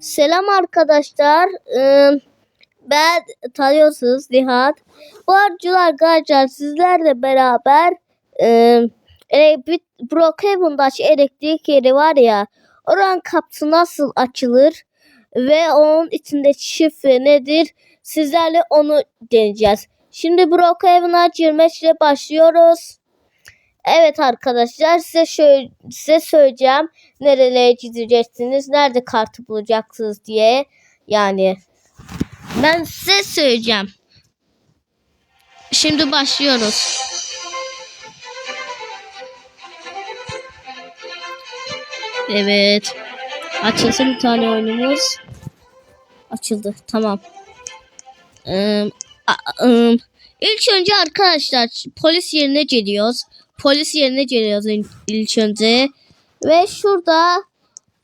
Selam arkadaşlar. Ben tanıyorsunuz Nihat. Bu arada arkadaşlar sizlerle beraber e, ele- bir Brookhaven'daki elektrik yeri var ya oranın kapısı nasıl açılır ve onun içindeki şifre nedir sizlerle onu deneyeceğiz. Şimdi Brookhaven'a girmekle başlıyoruz. Evet arkadaşlar size şöyle size söyleyeceğim nerelere gideceksiniz, nerede kartı bulacaksınız diye. Yani ben size söyleyeceğim. Şimdi başlıyoruz. Evet. Açılsın bir tane oyunumuz. Açıldı. Tamam. Ee, a- ım, ilk önce arkadaşlar polis yerine geliyoruz. Polis yerine geliyoruz il- ilk önce. Ve şurada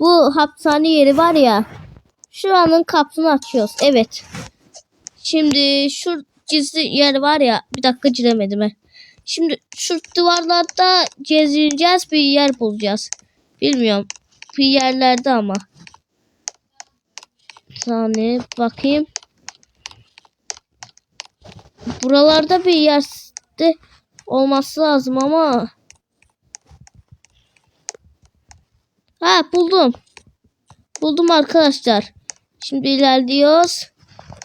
bu hapishane yeri var ya. Şuranın kapısını açıyoruz. Evet. Şimdi şu gizli yer var ya. Bir dakika giremedim he. Şimdi şu duvarlarda gezineceğiz bir yer bulacağız. Bilmiyorum. Bir yerlerde ama. Bir saniye bakayım. Buralarda bir yerde olması lazım ama. Ha buldum. Buldum arkadaşlar. Şimdi ilerliyoruz.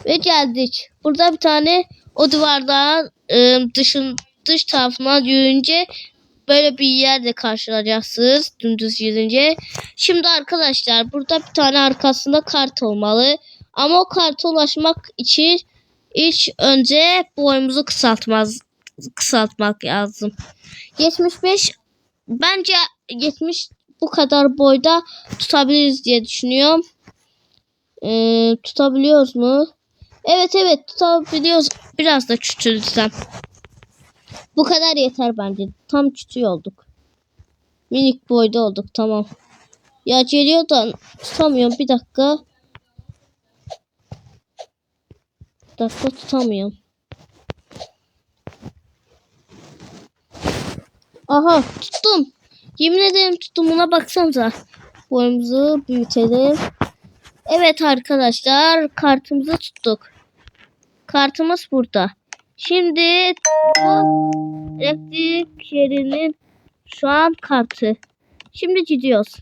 Ve geldik. Burada bir tane o duvardan ıı, dışın dış tarafına yürüyünce böyle bir yerde karşılayacaksınız. Dümdüz yürüyünce. Şimdi arkadaşlar burada bir tane arkasında kart olmalı. Ama o karta ulaşmak için ilk önce boyumuzu kısaltmaz kısaltmak lazım. 75 bence 70 bu kadar boyda tutabiliriz diye düşünüyorum. Ee, tutabiliyoruz mu? Evet evet tutabiliyoruz. Biraz da küçültsem. Bu kadar yeter bence. Tam küçük olduk. Minik boyda olduk tamam. Ya geliyor da tutamıyorum bir dakika. Bir dakika tutamıyorum. Aha tuttum. Yemin ederim tuttum buna baksanıza. Boyumuzu büyütelim. Evet arkadaşlar kartımızı tuttuk. Kartımız burada. Şimdi bu elektrik yerinin şu an kartı. Şimdi gidiyoruz.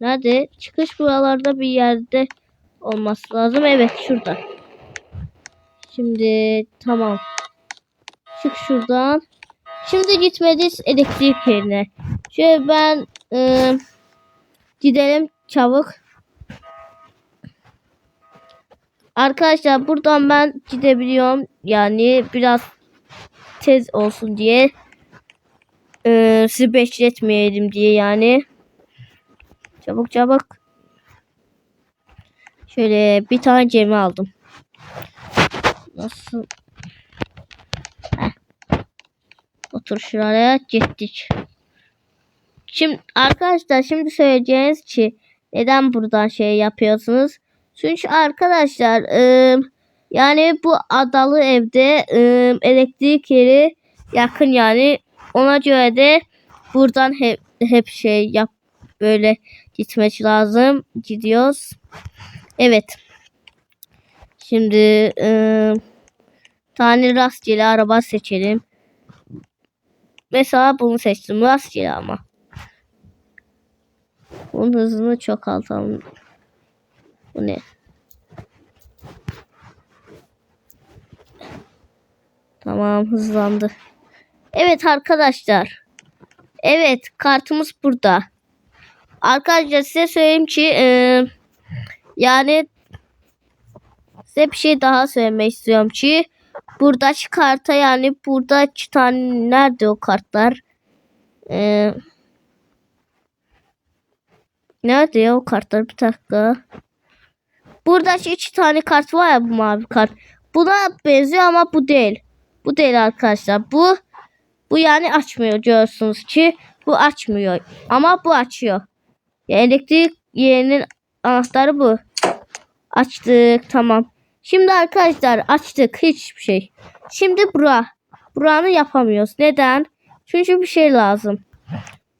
Nerede? Çıkış buralarda bir yerde olması lazım. Evet şurada. Şimdi tamam. Çık şuradan. Şimdi gitmeliyiz elektrik yerine. Şöyle ben ıı, gidelim çabuk. Arkadaşlar buradan ben gidebiliyorum. Yani biraz tez olsun diye. Ee, sizi bekletmeyelim diye yani. Çabuk çabuk. Şöyle bir tane gemi aldım. Nasıl? Otur gittik. Şimdi arkadaşlar şimdi söyleyeceğiniz ki neden buradan şey yapıyorsunuz? Çünkü arkadaşlar ıı, yani bu adalı evde ıı, elektrik yeri yakın yani ona göre de buradan hep hep şey yap böyle gitmek lazım. Gidiyoruz. Evet. Şimdi ıı, tane rastgele araba seçelim. Mesela bunu seçtim. Rastgele ama. Bunun hızını çok altalım. Bu ne? Tamam hızlandı. Evet arkadaşlar. Evet kartımız burada. Arkadaşlar size söyleyeyim ki e, yani size bir şey daha söylemek istiyorum ki buradaki karta yani burada iki tane nerede o kartlar? E, nerede ya o kartlar bir dakika. Buradaki iki tane kart var ya bu mavi kart. Buna benziyor ama bu değil. Bu değil arkadaşlar. Bu bu yani açmıyor görüyorsunuz ki bu açmıyor. Ama bu açıyor. Elektrik yerinin anahtarı bu. Açtık tamam. Şimdi arkadaşlar açtık hiçbir şey. Şimdi bura. Buranı yapamıyoruz. Neden? Çünkü bir şey lazım.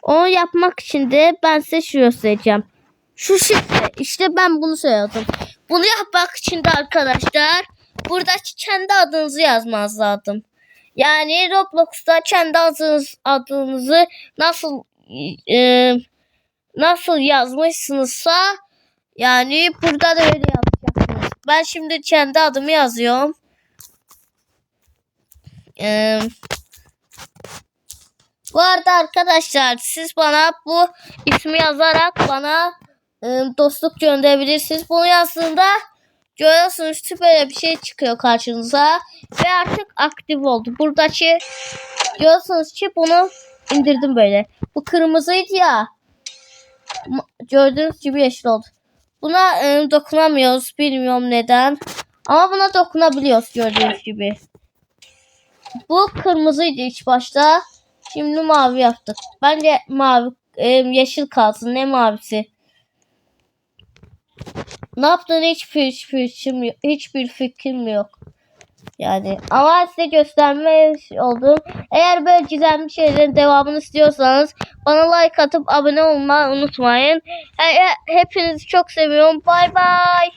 Onu yapmak için de ben size şu göstereceğim. Şu şifre. İşte ben bunu söyledim. Bunu yapmak için de arkadaşlar burada kendi adınızı yazmanız lazım. Yani Roblox'ta kendi adınız, adınızı nasıl e, nasıl yazmışsınızsa yani burada da öyle yapacaksınız. Ben şimdi kendi adımı yazıyorum. Ee, bu arada arkadaşlar siz bana bu ismi yazarak bana e, dostluk gönderebilirsiniz. Bunu yazdığında görüyorsunuz böyle bir şey çıkıyor karşınıza ve artık aktif oldu. Buradaki görüyorsunuz ki bunu indirdim böyle. Bu kırmızıydı ya. Gördüğünüz gibi yeşil oldu. Buna e, dokunamıyoruz. Bilmiyorum neden. Ama buna dokunabiliyoruz gördüğünüz gibi. Bu kırmızıydı ilk başta. Şimdi mavi yaptık. Bence mavi e, yeşil kalsın. Ne mavisi? Ne yaptığını hiçbir, hiçbir, hiçbir fikrim yok. Yani ama size göstermiş oldum. Eğer böyle gizemli şeylerin devamını istiyorsanız bana like atıp abone olmayı unutmayın. He- he- hepinizi çok seviyorum. Bay bay.